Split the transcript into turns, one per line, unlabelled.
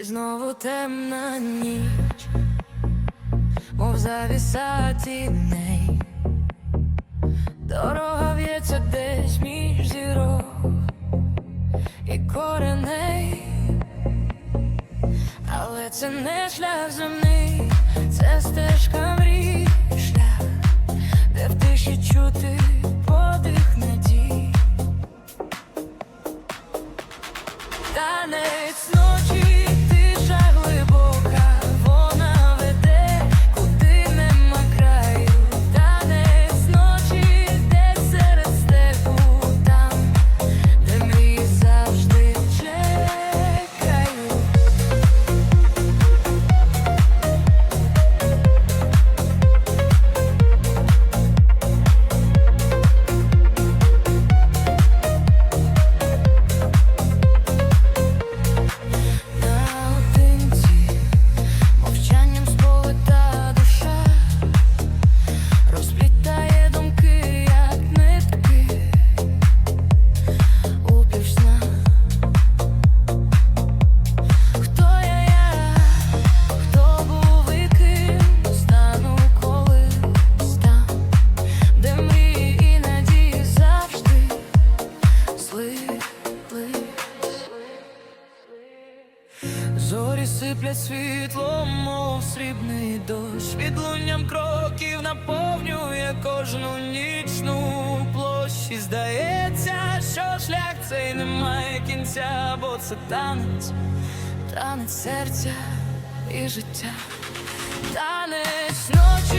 І знову темна ніч, мов завіса тіней, дорога в'ється десь між зірок і кореней, але це не шлях земний, це стежка мрій, шлях, де в тиші чути подих надій. Танець сиплять світло, мов срібний дощ. Відлунням кроків наповнює кожну нічну площі. Здається, що шлях цей не має кінця, бо це танець, танець серця і життя. Танець ночі,